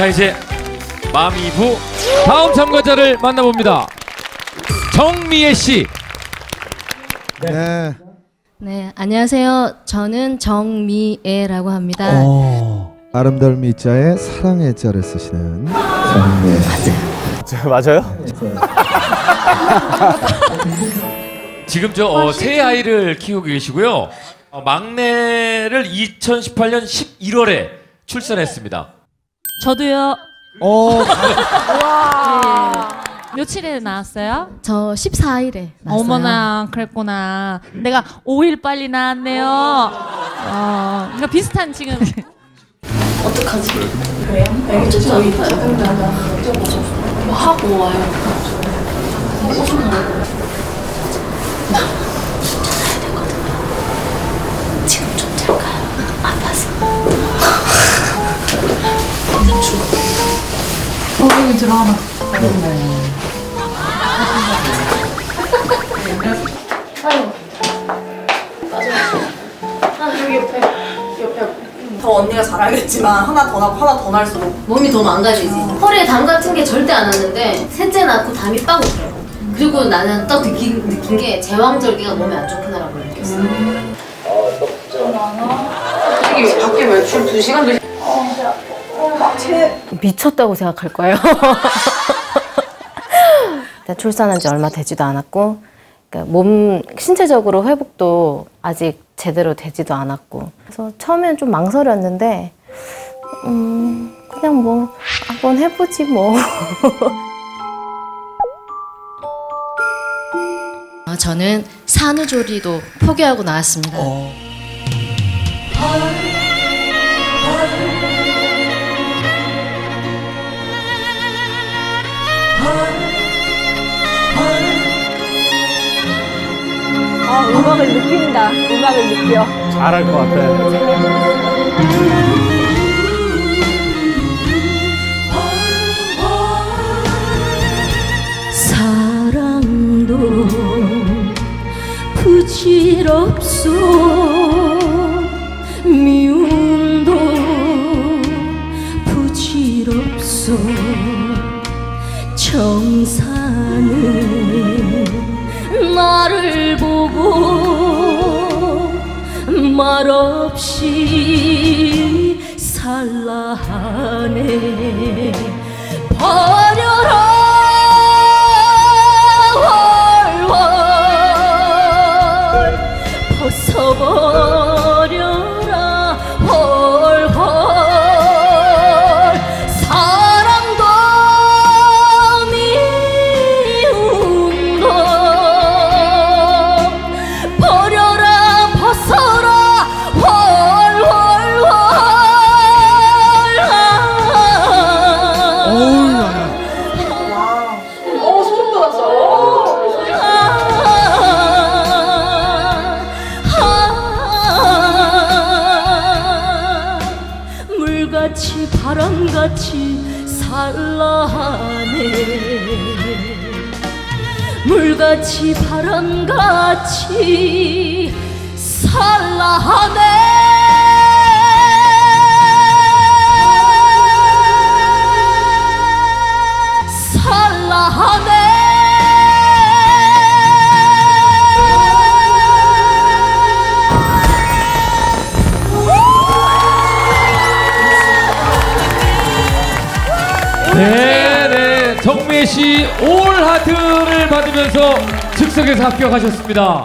자 이제 마미부 다음 참가자를 만나봅니다. 정미애 씨. 네. 네, 안녕하세요. 저는 정미애라고 합니다. 어. 아름다운 미자에 사랑의 자를 쓰시는 정미애. 맞아요? 지금 저 어, 새 아이를 키우고 계시고요. 어, 막내를 2018년 11월에 출산했습니다. 저도요. 어, 며칠에 나왔어요? 저 14일에 났어요. 어머나 그랬구나. 내가 5일 빨리 나왔네요. 어, 그러니까 비슷한 지금 더 언니가 잘 알겠지만 하나 더 나고 하나 더 날수록 몸이 더 망가지지. 허리에 담 같은 게 절대 안 왔는데 셋째 낳고 담이 빠고 들어. 그리고 나는 딱 느낀, 느낀 게 제왕절개가 몸에 안 좋구나라고 느꼈어. 솔직히 밖에 외출 2시간도 미쳤다고 생각할 거예요. 출산한 지 얼마 되지도 않았고, 그러니까 몸 신체적으로 회복도 아직 제대로 되지도 않았고, 그래서 처음엔 좀 망설였는데, 음, 그냥 뭐 한번 해보지 뭐. 어, 저는 산후조리도 포기하고 나왔습니다. 음악을 느낀다. 음악을 느껴. 잘할 것 같아. 사랑도 부질없소 말 없이 살라 하네 바람같이 살라하네. 물같이 바람같이 살라하네 네 네 정미애 씨올 하트를 받으면서 즉석에서 합격하셨습니다.